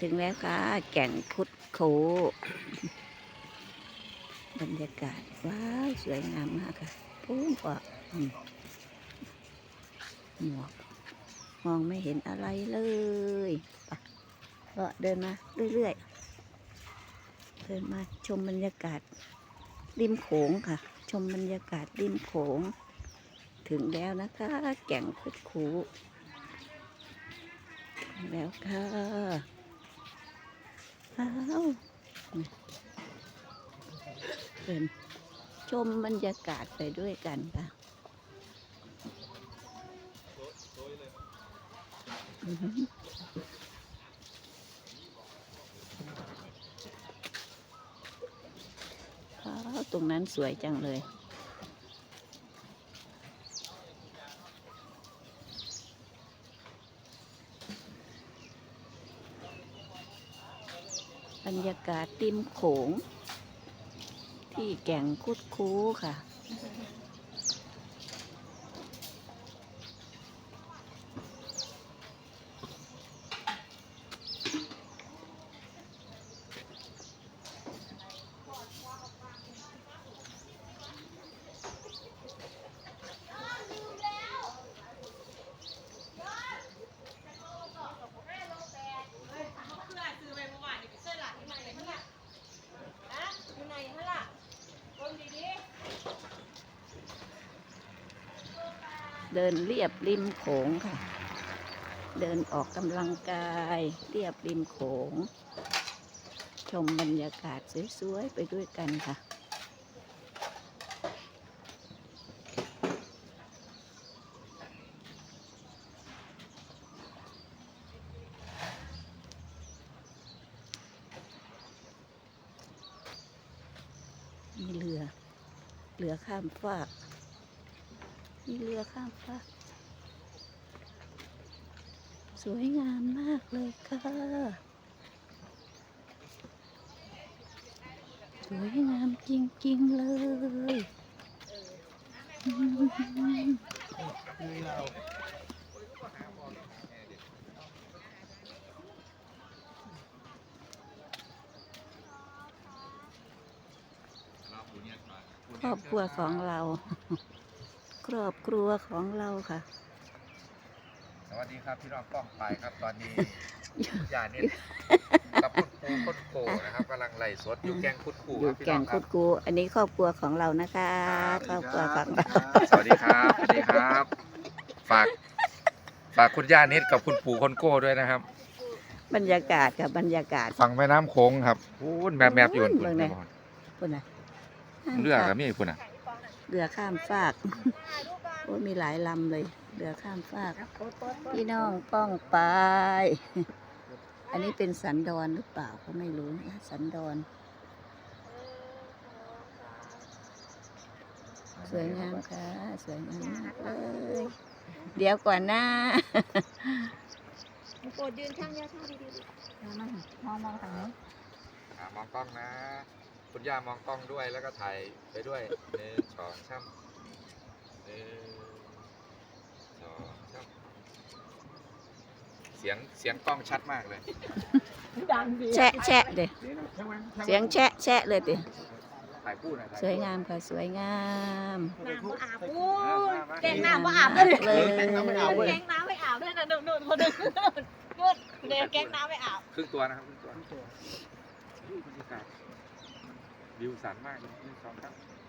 ถึงแล้วค่ะ แก่งคุดโค บรรยากาศ ว้าว สวยงามมากค่ะพุ่งกว่าอืมหมวก มองไม่เห็นอะไรเลยก็เดินมาเรื่อยๆ เดินมาชมบรรยากาศ ริมโขงค่ะ ชมบรรยากาศริมโขง ถึงแล้วนะคะ แก่งคุดคูแล้วค่ะอ้าวเดิ น ชมบรรยากาศไปด้วยกันค่ะตรงนั้นสวยจังเลยบรรยากาศริมโขง ที่แก่งคุดคูค่ะ ซื้อไปเมื่อวานนี่เสื้อหลังที่มาอย่างนี้ล่ะฮะอยู่ไหนฮะล่ะคนดี เดินเรียบริมโขงค่ะ เดินออกกำลังกาย เรียบริมโขง ชมบรรยากาศสวยๆไปด้วยกันค่ะมีเรือ เรือข้ามฟาก มีเรือข้ามฟากสวยงามมากเลยค่ะ สวยงามจริงๆเลยอืมครอบครัวของเรา ครอบครัวของเราค่ะ สวัสดีครับพี่น้องกล้องไปครับตอนนี้ยาเนี่ยกับคุณครูคุณโกนะครับกำลังไล่สดอยู่แกงคุดคูอยู่ครับพี่แก่น้งองคคุรับดกู อันนี้ครอบครัวของเรานะคะครอบครัวของเราสวัสดีครับสวัสดีครับ ฝาก ฝากคุณย่านิดกับคุณปู่คนโก้ด้วยนะครับ บรรยากาศกับบรรยากาศ ฝั่งแม่น้ำโค้งครับพูนแบบแบบอยู่โอ้ยคุณเบิ่งแน่คุณน่ะเรือกับมีคุณอะ เรือข้ามฟาก โอ้ยมีหลายลำเลย เรือข้ามฟาก พี่น้องป้องไป อันนี้เป็นสันดอนหรือเปล่าก็ไม่รู้นะสันดอน สวยงามค่ะ สวยงามมากเลยเดี๋ยวก่อนหน้าๆโปรดยืนข้างยาข้างดีๆมองมองทางนี้อ่ามองกล้องนะ คุณย่ามองกล้องด้วยแล้วก็ถ่ายไปด้วยหนึ่งสองสามหนึ่งสองสามเสียงเสียงกล้องชัดมากเลย ดังดีแชะแชะเดี๋ยวเสียงแชะแชะเลยเดี๋ยวถ่ายคู่หนะสวยงามค่ะสวยงามน้ำบ่อาบโอ้ยแกงน้ำบ่อาบเลยเลยแกงน้ำไม่อาบด้วยนะนุ่นนุ่นคนนึงนุ่นเดี๋ยวแกงน้ำไม่อาบครึ่งตัวนะครับครึ่งตัว วิวสันมากเลยหนึ่งสองครับ